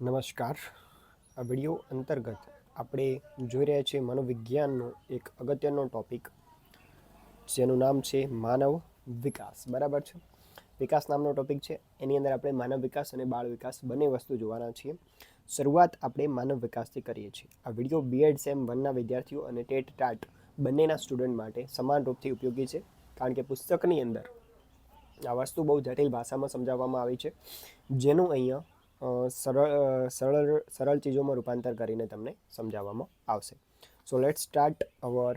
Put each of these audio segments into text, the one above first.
નમસ્કાર. આ વીડિયો અંતર્ગત આપણે જોઈ રહ્યા છીએ મનોવિજ્ઞાનનો એક અગત્યનો ટોપિક જેનું નામ છે માનવ વિકાસ. બરાબર છે? વિકાસ નામનો ટોપિક છે. એની અંદર આપણે માનવ વિકાસ અને બાળ વિકાસ બંને વસ્તુ જોવાના છીએ. શરૂઆત આપણે માનવ વિકાસથી કરીએ છીએ. આ વીડિયો બીએડ સેમ વનના વિદ્યાર્થીઓ અને ટેટ ટાટ બંનેના સ્ટુડન્ટ માટે સમાન રૂપથી ઉપયોગી છે. કારણ કે પુસ્તકની અંદર આ વસ્તુ બહુ જટિલ ભાષામાં સમજાવવામાં આવી છે. જેનું અહીંયા સરળ સરળ સરળ ચીજોમાં રૂપાંતર કરીને તમને સમજાવવામાં આવશે. So let start our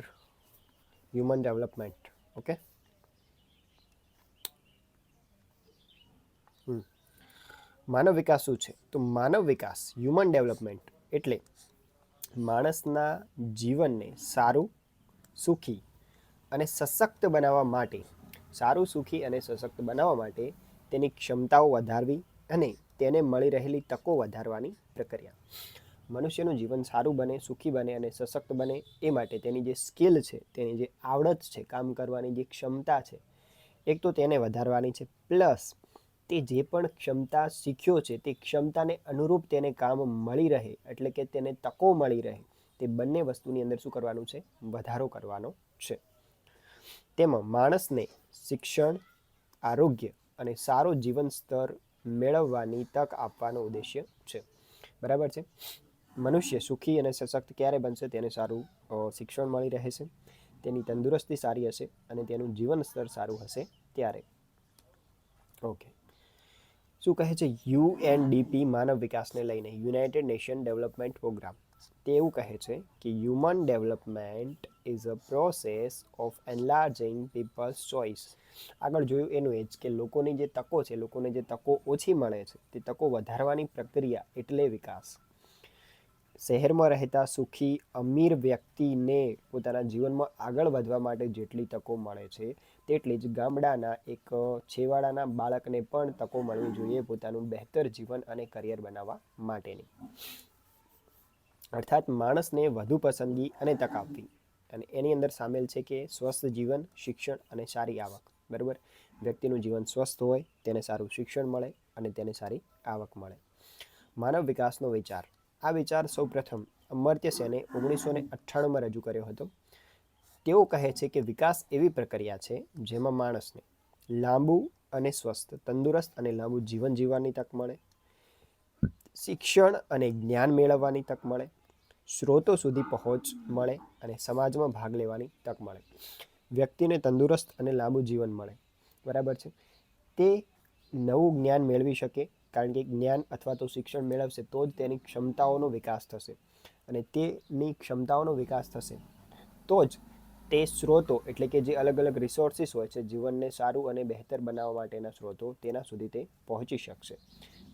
human development okay માનવ વિકાસ શું છે? તો માનવ વિકાસ હ્યુમન ડેવલપમેન્ટ એટલે માણસના જીવનને સારું, સુખી અને સશક્ત બનાવવા માટે, સારું, સુખી અને સશક્ત બનાવવા માટે તેની ક્ષમતાઓ વધારવી અને તેને મળી રહેલી તકો વધારવાની પ્રક્રિયા. મનુષ્યનું જીવન સારું બને, સુખી બને અને સશક્ત બને એ માટે તેની જે સ્કિલ છે, તેની જે આવડત છે, કામ કરવાની જે ક્ષમતા છે, એક તો તેને વધારવાની છે. પ્લસ તે જે પણ ક્ષમતા શીખ્યો છે, તે ક્ષમતાને અનુરૂપ તેને કામ મળી રહે, એટલે કે તેને તકો મળી રહે, તે બંને વસ્તુની અંદર શું કરવાનું છે? વધારો કરવાનો છે. તેમાં માણસને શિક્ષણ, આરોગ્ય અને સારો જીવન સ્તર મેળવવાની તક આપવાનો ઉદ્દેશ્ય છે. બરાબર છે? મનુષ્ય સુખી અને સશક્ત ક્યારે બનશે તેને સારું શિક્ષણ મળી રહેશે, તેની તંદુરસ્તી સારી હશે અને તેનું જીવન સ્તર સારું હશે ત્યારે. ઓકે. શું કહે છે યુએનડીપી માનવ વિકાસને લઈને? United nation development program. તે એવું કહે છે કે human development is a process of enlarging people's choice આગળ જોયું એનું એ જ કે લોકોની જે તકો છે, લોકોને જે તકો ઓછી મળે છે, તે તકો વધારવાની પ્રક્રિયા એટલે વિકાસ. શહેરમાં રહેતા સુખી, અમીર વ્યક્તિને પોતાના જીવનમાં આગળ વધવા માટે જેટલી તકો મળે છે, તેટલી જ ગામડાના એક છેવાડાના બાળકને પણ તકો મળવી જોઈએ પોતાનું બહેતર જીવન અને કરિયર બનાવવા માટેની. અર્થાત માણસને વધુ પસંદગી અને તક આપવી. અને એની અંદર સામેલ છે કે સ્વસ્થ જીવન, શિક્ષણ અને સારી આવક. બરાબર? વ્યક્તિનું જીવન સ્વસ્થ હોય, તેને સારું શિક્ષણ મળે અને તેને સારી આવક મળે. માનવ વિકાસનો વિચાર. આ વિચાર સૌપ્રથમ અમર્ત્ય સેને ઓગણીસો ને અઠ્ઠાણુંમાં રજૂ કર્યો હતો. તેઓ કહે છે કે વિકાસ એવી પ્રક્રિયા છે જેમાં માણસને લાંબુ અને સ્વસ્થ, તંદુરસ્ત અને લાંબુ જીવન જીવવાની તક મળે. શિક્ષણ અને જ્ઞાન મેળવવાની તક મળે. સ્ત્રોતો સુધી પહોંચ મળે અને સમાજમાં ભાગ લેવાની તક મળે. વ્યક્તિને તંદુરસ્ત અને લાંબુ જીવન મળે. બરાબર છે? તે નવું જ્ઞાન મેળવી શકે, કારણ કે જ્ઞાન અથવા તો શિક્ષણ મેળવશે, તો જ તેની ક્ષમતાઓનો વિકાસ થશે. અને તેની ક્ષમતાઓનો વિકાસ થશે, તો જ તે સ્ત્રોતો એટલે કે જે અલગ અલગ રિસોર્સિસ હોય છે, જીવનને સારું અને બહેતર બનાવવા માટેના સ્ત્રોતો તેના સુધી તે પહોંચી શકશે.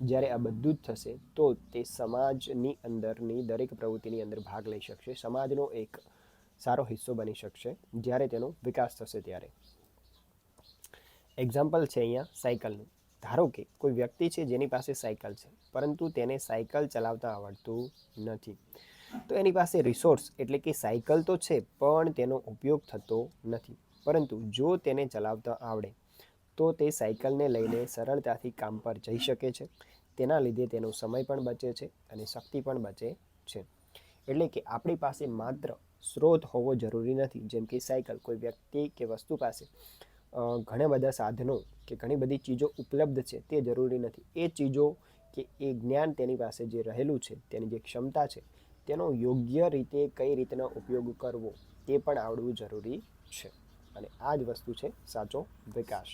જ્યારે આ બધું જ થશે, તો તે સમાજની અંદરની દરેક પ્રવૃત્તિની અંદર ભાગ લઈ શકશે. સમાજનો એક સારો હિસ્સો બની શકશે જ્યારે તેનો વિકાસ થશે ત્યારે. એક્ઝામ્પલ છે અહીંયા સાયકલનું. ધારો કે કોઈ વ્યક્તિ છે જેની પાસે સાયકલ છે, પરંતુ તેને સાયકલ ચલાવતા આવડતું નથી. તો એની પાસે રિસોર્સ એટલે કે સાયકલ તો છે, પણ તેનો ઉપયોગ થતો નથી. પરંતુ જો તેને ચલાવતા આવડે તો તે સાયકલને લઈને સરળતાથી કામ પર જઈ શકે છે. તેના લીધે તેનો સમય પણ બચે છે અને શક્તિ પણ બચે છે. એટલે કે આપણી પાસે માત્ર સ્ત્રોત હોવો જરૂરી નથી. જેમ કે સાયકલ, કોઈ વ્યક્તિ કે વસ્તુ પાસે ઘણા બધા સાધનો કે ઘણી બધી ચીજો ઉપલબ્ધ છે તે જરૂરી નથી. એ ચીજો કે એ જ્ઞાન તેની પાસે જે રહેલું છે, તેની જે ક્ષમતા છે, તેનો યોગ્ય રીતે કઈ રીતના ઉપયોગ કરવો તે પણ આવડવું જરૂરી છે. અને આ જ વસ્તુ છે સાચો વિકાસ.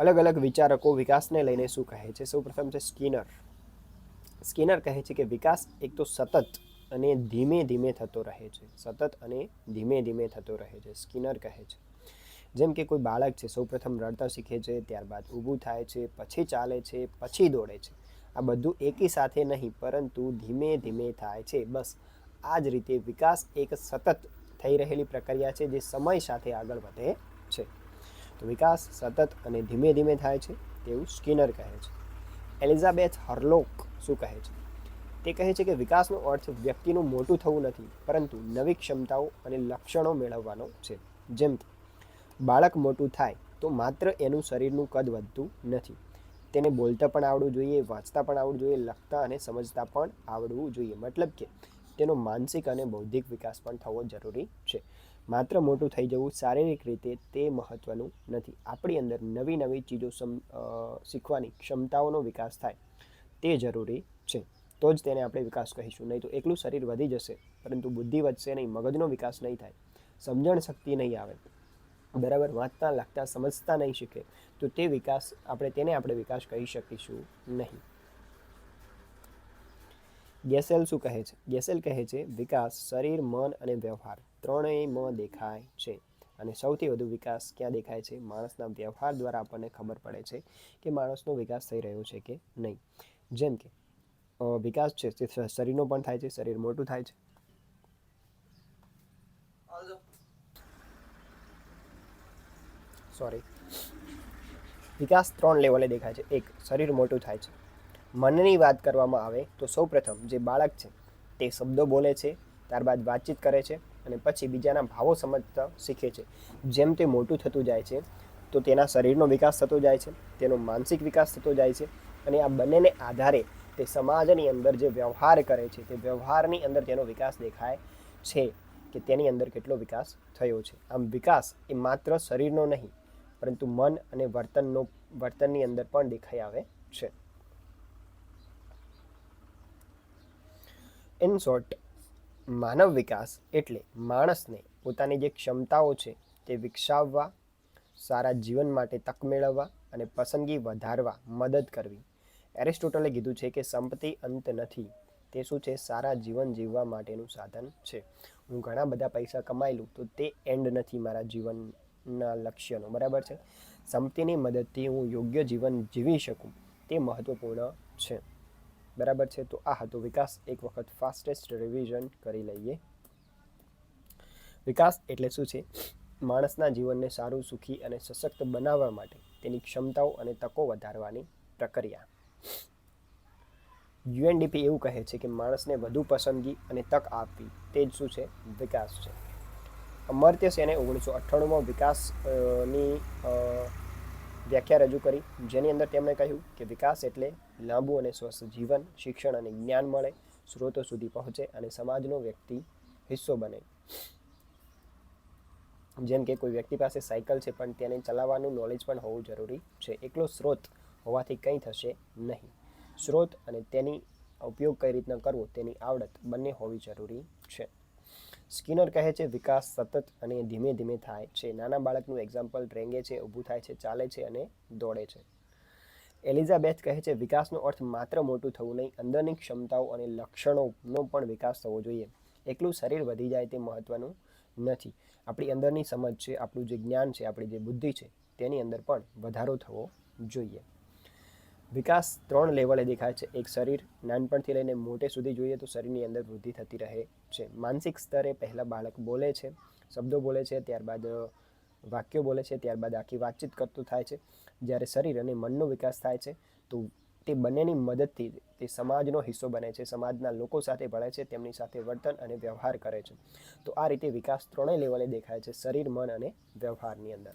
અલગ અલગ વિચારકો વિકાસને લઈને શું કહે છે? સૌપ્રથમ છે સ્કિનર. સ્કિનર કહે છે કે વિકાસ એક તો સતત અને ધીમે ધીમે થતો રહે છે. સતત અને ધીમે ધીમે થતો રહે છે. સ્કિનર કહે છે. જેમ કે કોઈ બાળક છે સૌપ્રથમ રડતા શીખે છે, ત્યારબાદ ઊભું થાય છે, પછી ચાલે છે, પછી દોડે છે. આ બધું એકી સાથે નહીં, પરંતુ ધીમે ધીમે થાય છે. બસ, આ જ રીતે વિકાસ એક સતત થઈ રહેલી પ્રક્રિયા છે, જે સમય સાથે આગળ વધે છે. વિકાસ સતત અને ધીમે ધીમે થાય છે તેવું સ્કિનર કહે છે. એલિઝાબેથ હર્લોક શું કહે છે? તે કહે છે કે વિકાસનો અર્થ વ્યક્તિનું મોટું થવું નથી, પરંતુ નવી ક્ષમતાઓ અને લક્ષણો મેળવવાનો છે. જેમ કે, બાળક મોટું થાય તો માત્ર એનું શરીરનું કદ વધતું નથી. તેને બોલતા પણ આવડવું જોઈએ, વાંચતા પણ આવડવું જોઈએ, લખતા અને સમજતા પણ આવડવું જોઈએ. મતલબ કે, તેનો માનસિક અને બૌદ્ધિક વિકાસ પણ થવો જરૂરી છે. માત્ર મોટું થઈ જવું શારીરિક રીતે તે મહત્ત્વનું નથી. આપણી અંદર નવી નવી ચીજો સમ શીખવાની ક્ષમતાઓનો વિકાસ થાય તે જરૂરી છે. તો જ તેને આપણે વિકાસ કહીશું. નહીં તો એકલું શરીર વધી જશે, પરંતુ બુદ્ધિ વધશે નહીં, મગજનો વિકાસ નહીં થાય. સમજણ શક્તિ નહીં આવે. બરાબર? વાંચતા, લખતા, સમજતા નહીં શીખે. તો તે વિકાસ આપણે, તેને આપણે વિકાસ કહી શકીશું નહીં. ગેસેલ શું કહે છે? ગેસેલ કહે છે, વિકાસ શરીર, મન અને વ્યવહાર. ત્રણેયમાં દેખાય છે અને સૌથી વધુ વિકાસ ક્યાં દેખાય છે? માણસના વ્યવહાર દ્વારા આપણને ખબર પડે છે કે માણસનો વિકાસ થઈ રહ્યો છે કે નહીં. જેમ કે વિકાસ છે તે શરીરનો પણ થાય છે, શરીર મોટું થાય છે. સોરી વિકાસ ત્રણ લેવલે દેખાય છે. એક, શરીર મોટું થાય છે. મનની વાત કરવામાં આવે તો સૌપ્રથમ જે બાળક છે તે શબ્દો બોલે છે, ત્યારબાદ વાતચીત કરે છે અને પછી બીજાના ભાવો સમજતા શીખે છે. જેમ તે મોટું થતું જાય છે, તો તેના શરીરનો વિકાસ થતો જાય છે, તેનો માનસિક વિકાસ થતો જાય છે અને આ બંનેને આધારે તે સમાજની અંદર જે વ્યવહાર કરે છે, તે વ્યવહારની અંદર તેનો વિકાસ દેખાય છે કે તેની અંદર કેટલો વિકાસ થયો છે. આમ વિકાસ એ માત્ર શરીરનો નહીં, પરંતુ મન અને વર્તનનો, વર્તનની અંદર પણ દેખાઈ આવે છે. ઇન શોર્ટ માનવ વિકાસ એટલે માણસને પોતાની જે ક્ષમતાઓ છે તે વિકસાવવા, સારા જીવન માટે તક મેળવવા અને પસંદગી વધારવા મદદ કરવી. એરિસ્ટોટલે કીધું છે કે સંપત્તિ અંત નથી, તે શું છે? સારા જીવન જીવવા માટેનું સાધન છે. હું ઘણા બધા પૈસા કમાઈ લઉં તો તે એન્ડ નથી મારા જીવનના લક્ષ્યનો, બરાબર છે? સંપત્તિની મદદથી હું યોગ્ય જીવન જીવી શકું, તે મહત્વપૂર્ણ છે. બરાબર છે? તો આ હતો વિકાસ. એક વખત ફાસ્ટેસ્ટ રિવિઝન કરી લઈએ. વિકાસ એટલે શું છે? માણસના જીવનને સારું, સુખી અને સશક્ત બનાવવા માટે તેની ક્ષમતાઓ અને તકો વધારવાની પ્રક્રિયા. યુએનડીપી એવું કહે છે કે માણસને વધુ પસંદગી અને તક આપવી તે જ શું છે? વિકાસ છે. અમર્ત્ય સેને ઓગણીસો અઠ્ઠાણુંમાં વિકાસની વ્યાખ્યા રજૂ કરી, જેની અંદર તેમણે કહ્યું કે વિકાસ એટલે લાંબુ અને સ્વસ્થ જીવન, શિક્ષણ અને જ્ઞાન મળે, સ્ત્રોતો સુધી પહોંચે અને સમાજનો વ્યક્તિ હિસ્સો બને. જેમ કે કોઈ વ્યક્તિ પાસે સાયકલ છે, પણ તેને ચલાવવાનું નોલેજ પણ હોવું જરૂરી છે. એકલો સ્ત્રોત હોવાથી કંઈ થશે નહીં. સ્ત્રોત અને તેની ઉપયોગ કઈ રીતના કરવો, તેની આવડત બંને હોવી જરૂરી છે. સ્કિનર કહે છે, વિકાસ સતત અને ધીમે ધીમે થાય છે. નાના બાળકનું એક્ઝામ્પલ રેંગે છે, ઊભું થાય છે, ચાલે છે અને દોડે છે. એલિઝાબેથ કહે છે, વિકાસનો અર્થ માત્ર મોટું થવું નહીં, અંદરની ક્ષમતાઓ અને લક્ષણોનો પણ વિકાસ થવો જોઈએ. એકલું શરીર વધી જાય તે મહત્ત્વનું નથી. આપણી અંદરની સમજ છે, આપણું જે જ્ઞાન છે, આપણી જે બુદ્ધિ છે, તેની અંદર પણ વધારો થવો જોઈએ. વિકાસ ત્રણ લેવલે દેખાય છે. એક શરીર નાનપણથી લઈને મોટે સુધી જોઈએ તો શરીરની અંદર વૃદ્ધિ થતી રહે છે. માનસિક સ્તરે પહેલાં બાળક બોલે છે, શબ્દો બોલે છે, ત્યારબાદ વાક્યો બોલે છે, ત્યારબાદ આખી વાતચીત કરતું થાય છે. જ્યારે શરીર અને મનનો વિકાસ થાય છે, તો તે બંનેની મદદથી તે સમાજનો હિસ્સો બને છે, સમાજના લોકો સાથે ભળે છે, તેમની સાથે વર્તન અને વ્યવહાર કરે છે. તો આ રીતે વિકાસ ત્રણેય લેવલે દેખાય છે, શરીર, મન અને વ્યવહારની અંદર.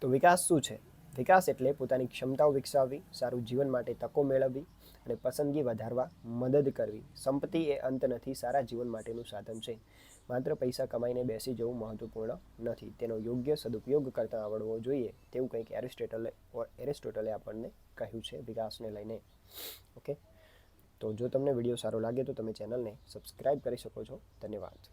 તો વિકાસ શું છે? વિકાસ એટલે પોતાની ક્ષમતાઓ વિકસાવવી, સારું જીવન માટે તકો મેળવવી અને પસંદગી વધારવા મદદ કરવી. સંપત્તિ એ અંત નથી, સારા જીવન માટેનું સાધન છે. માત્ર પૈસા કમાઈને બેસી જવું મહત્વપૂર્ણ નથી. તેનો યોગ્ય સદુપયોગ કરતા આવડવો જોઈએ, તેવું કંઈક એરિસ્ટોટલે એરિસ્ટોટલે આપણને કહ્યું છે વિકાસને લઈને. ઓકે? તો જો તમને વીડિયો સારો લાગે તો તમે ચેનલને સબસ્ક્રાઈબ કરી શકો છો. ધન્યવાદ.